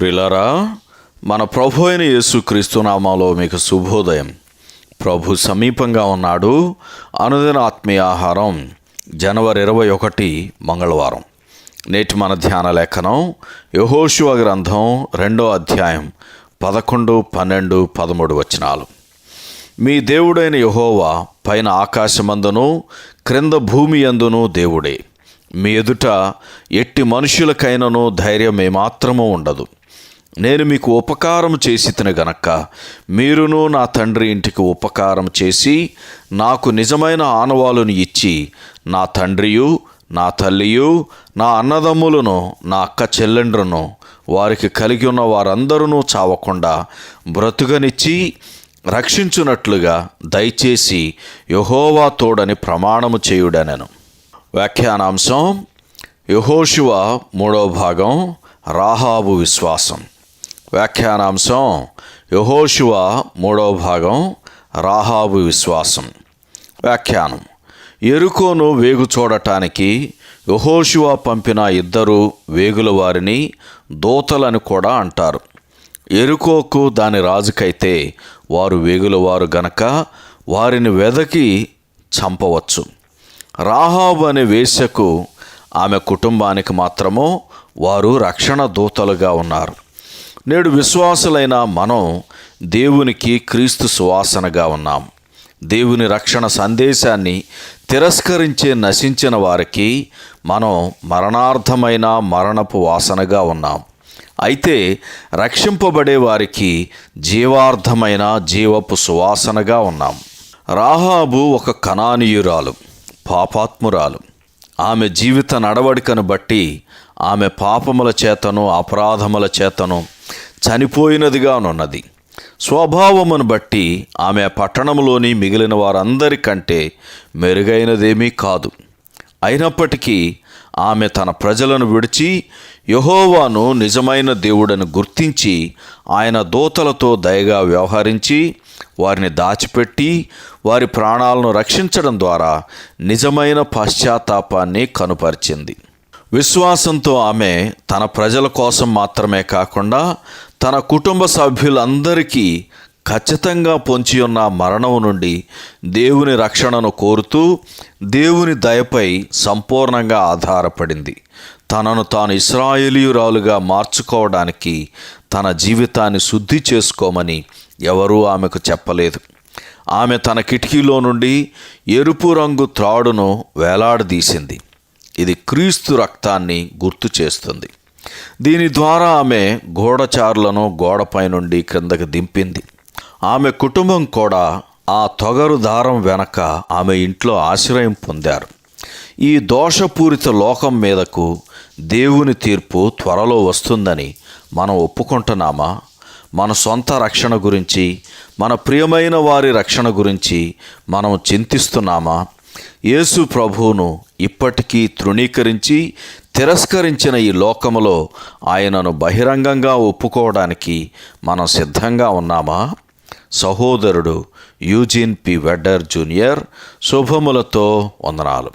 ప్రిలరా మన ప్రభు అయిన యేసు క్రీస్తునామాలో మీకు శుభోదయం. ప్రభు సమీపంగా ఉన్నాడు. అనుదిన ఆత్మీయ ఆహారం జనవరి ఇరవై ఒకటి మంగళవారం. నేటి మన ధ్యాన లేఖనం యహోశివ గ్రంథం రెండో అధ్యాయం పదకొండు పన్నెండు పదమూడు వచనాలు. మీ దేవుడైన యహోవా పైన ఆకాశమందును క్రింద భూమి యందును దేవుడే. మీ ఎదుట ఎట్టి మనుషులకైనను ధైర్యం ఏమాత్రమూ ఉండదు. నేను మీకు ఉపకారం చేసి తిన గనక మీరును నా తండ్రి ఇంటికి ఉపకారం చేసి నాకు నిజమైన ఆనవాలును ఇచ్చి నా తండ్రియు నా తల్లియు నా అన్నదమ్ములను నా అక్క చెల్లెండ్రును వారికి కలిగి ఉన్న వారందరూ చావకుండా బ్రతుకనిచ్చి రక్షించునట్లుగా దయచేసి యహోవా తోడని ప్రమాణము చేయుడనను. వ్యాఖ్యానాంశం యహోశివ మూడవ భాగం రాహాబు విశ్వాసం. వ్యాఖ్యానాంశం యహోశివ మూడవ భాగం రాహాబు విశ్వాసం. వ్యాఖ్యానం. ఎరుకోను వేగు చూడటానికి యహోశివ పంపిన ఇద్దరు వేగుల వారిని దూతలని కూడా అంటారు. ఎరుకోకు దాని రాజుకైతే వారు వేగులవారు గనక వారిని వెదకి చంపవచ్చు. రాహాబు అనే వేశ్యకు ఆమె కుటుంబానికి మాత్రము వారు రక్షణ దూతలుగా ఉన్నారు. నేడు విశ్వాసులైన మనం దేవునికి క్రీస్తు సువాసనగా ఉన్నాం. దేవుని రక్షణ సందేశాన్ని తిరస్కరించే నశించిన వారికి మనం మరణార్థమైన మరణపు వాసనగా ఉన్నాం. అయితే రక్షింపబడే వారికి జీవార్థమైన జీవపు సువాసనగా ఉన్నాం. రాహాబు ఒక కణానీయురాలు పాపాత్మురాలు. ఆమె జీవిత నడవడికను బట్టి ఆమె పాపముల చేతను అపరాధముల చేతను చనిపోయినదిగానున్నది. స్వభావమును బట్టి ఆమె పట్టణంలోని మిగిలిన వారందరికంటే మెరుగైనదేమీ కాదు. అయినప్పటికీ ఆమె తన ప్రజలను విడిచి యహోవాను నిజమైన దేవుడని గుర్తించి ఆయన దూతలతో దయగా వ్యవహరించి వారిని దాచిపెట్టి వారి ప్రాణాలను రక్షించడం ద్వారా నిజమైన పశ్చాత్తాపాన్ని కనుపరిచింది. విశ్వాసంతో ఆమె తన ప్రజల కోసం మాత్రమే కాకుండా తన కుటుంబ సభ్యులందరికీ ఖచ్చితంగా పొంచి ఉన్న మరణం నుండి దేవుని రక్షణను కోరుతూ దేవుని దయపై సంపూర్ణంగా ఆధారపడింది. తనను తాను ఇస్రాయేలీయురాలుగా మార్చుకోవడానికి తన జీవితాన్ని శుద్ధి చేసుకోమని ఎవరూ ఆమెకు చెప్పలేదు. ఆమె తన కిటికీలో నుండి ఎరుపు రంగు త్రాడును వేలాడదీసింది. ఇది క్రీస్తు రక్తాన్ని గుర్తు చేస్తుంది. దీని ద్వారా ఆమె గోడచారులను గోడపై నుండి క్రిందకు దింపింది. ఆమె కుటుంబం కూడా ఆ తొగరు దారం వెనక ఆమె ఇంట్లో ఆశ్రయం పొందారు. ఈ దోషపూరిత లోకం మీదకు దేవుని తీర్పు త్వరలో వస్తుందని మనం ఒప్పుకుంటున్నామా? మన సొంత రక్షణ గురించి మన ప్రియమైన వారి రక్షణ గురించి మనం చింతిస్తున్నామా? యేసు ప్రభువును ఇప్పటికీ తృణీకరించి తిరస్కరించిన ఈ లోకములో ఆయనను బహిరంగంగా ఒప్పుకోవడానికి మనం సిద్ధంగా ఉన్నామా? సహోదరుడు యూజిన్ పి వెడ్డర్ జూనియర్ శుభములతో వందనాలు.